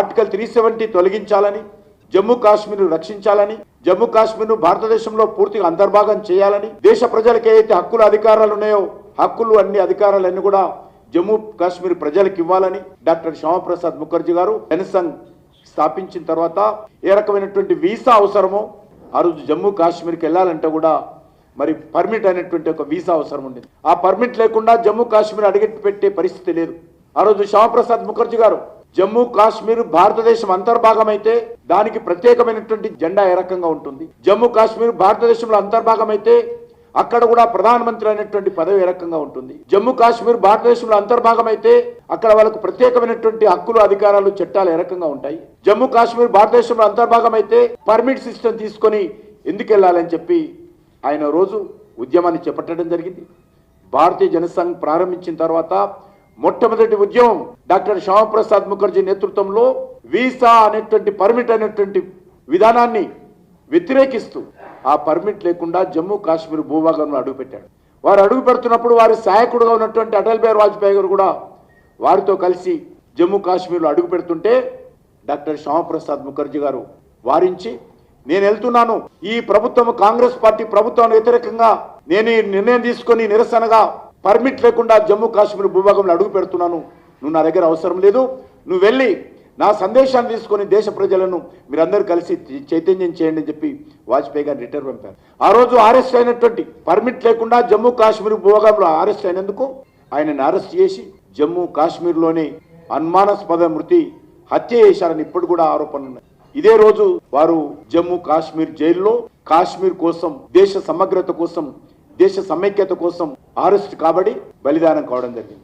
Article three seventy తొలగించాలని జమ్మూ కాశ్మీర్ రక్షించాలని జమ్మూ కాశ్మీర్ను భారతదేశంలో పూర్తిగా అంతర్భాగం చేయాలని దేశ ప్రజలకు ఏదైతే హక్కులు అధికారాలు ఉన్నాయో హక్కులు అన్ని అధికారాలన్నీ కూడా జమ్మూ కాశ్మీర్ ప్రజలకు ఇవ్వాలని డాక్టర్ శ్యామప్రసాద్ ముఖర్జీ గారు జనసంఘ్ స్థాపించిన తర్వాత ఏ రకమైనటువంటి వీసా అవసరమో ఆ రోజు జమ్మూ కాశ్మీర్కి వెళ్ళాలంటే కూడా మరి పర్మిట్ అనేటువంటి ఒక వీసా అవసరం ఉండేది. ఆ పర్మిట్ లేకుండా జమ్మూ కాశ్మీర్ అడిగెట్టు పెట్టే పరిస్థితి లేదు. ఆ రోజు శ్యామప్రసాద్ ముఖర్జీ గారు జమ్మూ కాశ్మీర్ భారతదేశం అంతర్భాగం అయితే దానికి ప్రత్యేకమైనటువంటి జెండా ఏ రకంగా ఉంటుంది? జమ్మూ కాశ్మీర్ భారతదేశంలో అంతర్భాగం అయితే అక్కడ కూడా ప్రధానమంత్రి అనేటువంటి పదవి ఏ రకంగా ఉంటుంది? జమ్మూ కాశ్మీర్ భారతదేశంలో అంతర్భాగం అయితే అక్కడ వాళ్ళకు ప్రత్యేకమైనటువంటి హక్కులు అధికారాలు చట్టాలు ఏ రకంగా ఉంటాయి? జమ్మూ కాశ్మీర్ భారతదేశంలో అంతర్భాగం అయితే పర్మిట్ సిస్టమ్ తీసుకొని ఎందుకు వెళ్ళాలని చెప్పి ఆయన రోజు ఉద్యమాన్ని చేపట్టడం జరిగింది. భారతీయ జనసంఘ్ ప్రారంభించిన తర్వాత మొట్టమొదటి ఉద్యమం డాక్టర్ శ్యామప్రసాద్ ముఖర్జీ నేతృత్వంలో వీసా అనేటువంటి పర్మిట్ అనేటువంటి విధానాన్ని వ్యతిరేకిస్తూ ఆ పర్మిట్ లేకుండా జమ్మూ కాశ్మీర్ భూభాగంలో అడుగుపెట్టాడు వారు అడుగు పెడుతున్నప్పుడు వారి సహాయకుడుగా ఉన్నటువంటి అటల్ బిహారీ వాజ్పేయి గారు కూడా వారితో కలిసి జమ్మూ కాశ్మీర్లో అడుగు పెడుతుంటే డాక్టర్ శ్యామప్రసాద్ ముఖర్జీ గారు వారించి నేను వెళ్తున్నాను. ఈ ప్రభుత్వం కాంగ్రెస్ పార్టీ ప్రభుత్వానికి వ్యతిరేకంగా నేను ఈ నిర్ణయం తీసుకొని నిరసనగా పర్మిట్ లేకుండా జమ్మూ కాశ్మీర్ భూభాగంలో అడుగు పెడుతున్నాను. నువ్వు నా దగ్గర అవసరం లేదు. నువ్వు వెళ్ళి నా సందేశాన్ని తీసుకొని దేశ ప్రజలను మీరందరూ కలిసి చైతన్యం చేయండి అని చెప్పి వాజ్పేయి గారు రిటర్న్ పంపారు. ఆ రోజు అరెస్ట్ అయినటువంటి పర్మిట్ లేకుండా జమ్మూ కాశ్మీర్ భూభాగంలో అరెస్ట్ అయినందుకు ఆయనను అరెస్ట్ చేసి జమ్మూ కాశ్మీర్లోనే అనుమానాస్పద మృతి హత్య చేశారని ఇప్పుడు కూడా ఆరోపణలు ఉన్నాయి. ఇదే రోజు వారు జమ్మూ కాశ్మీర్ జైల్లో కాశ్మీర్ కోసం దేశ సమగ్రత కోసం దేశ సమైక్యత కోసం అరెస్ట్ కాబడి బలిదానం కావడం జరిగింది.